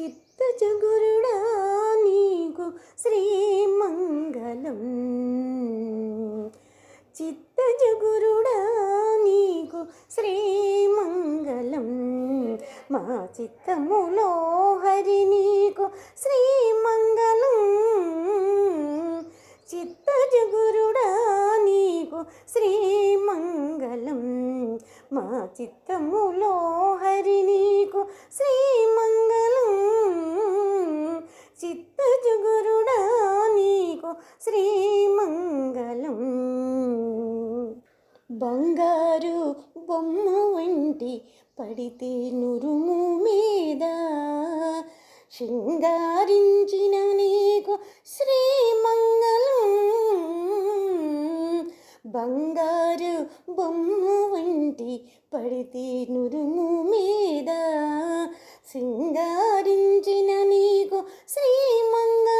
చిత్తజగురుడా నీకు శ్రీమంగళం. చిత్తజగురుడా నీకు శ్రీమంగళం. మా చిత్తములో హరి నీకు శ్రీమంగళం. చిత్తజగురుడా నీకు శ్రీమంగళం. మా చిత్తము బంగారు బొమ్మ వంటి పడితే నురుము మీద శృంగారించిన నీకు శ్రీమంగళం. బంగారు బొమ్మ వంటి పడితే నురుము మీద శృంగారించిన నీకు శ్రీమంగళం.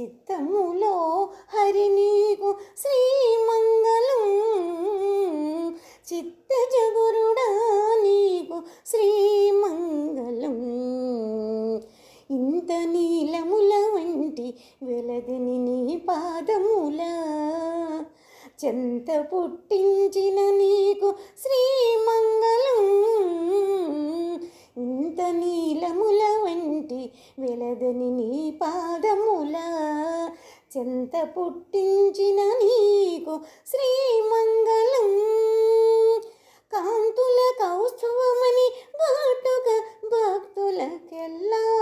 చిత్తములో హరి నీకు శ్రీమంగళం. చిత్తజగురుడా నీకు శ్రీమంగళం. ఇంత నీలముల వంటి వెలదని నీ పాదముల. చెంత పుట్టించిన నీకు శ్రీమంగళం. ఇంత నీలముల వంటి వెలదని చెంత పుట్టించిన నీకు శ్రీమంగళం. కాంతుల కౌస్తువమని బాటుగా భక్తులకెల్లా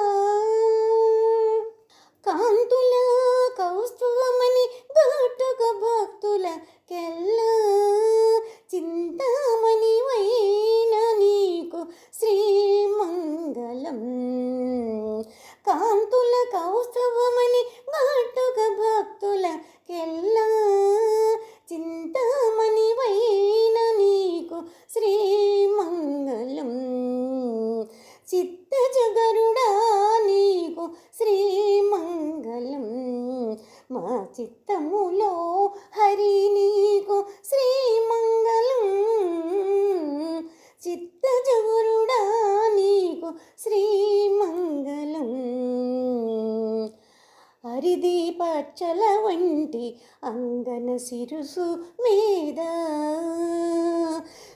హరిది పచ్చల వంటి అంగన సిరుసు మీద.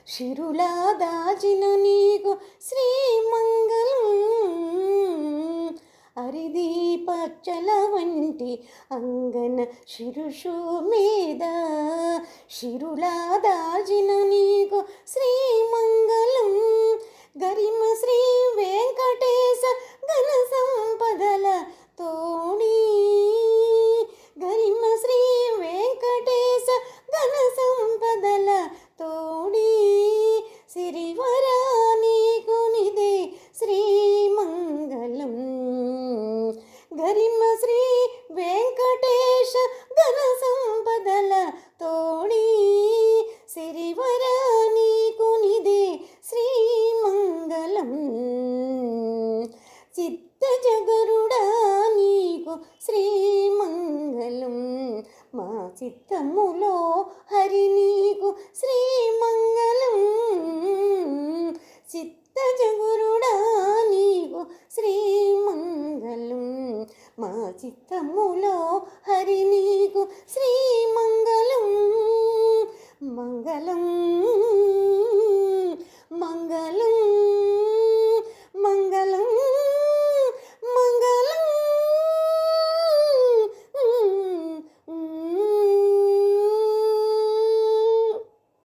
శిరులా దాచిన నీకు శ్రీమంగళం. అరిది పచ్చల వంటి అంగన శిరుషు మీద. శిరులా దాచిన నీకు శ్రీమంగళం. శ్రీమంగళం. మా చిత్తములో హరి నీకు శ్రీమంగళం. చిత్తజగురుడా నీకు శ్రీమంగళం. మా చిత్తములో హరి నీకు శ్రీ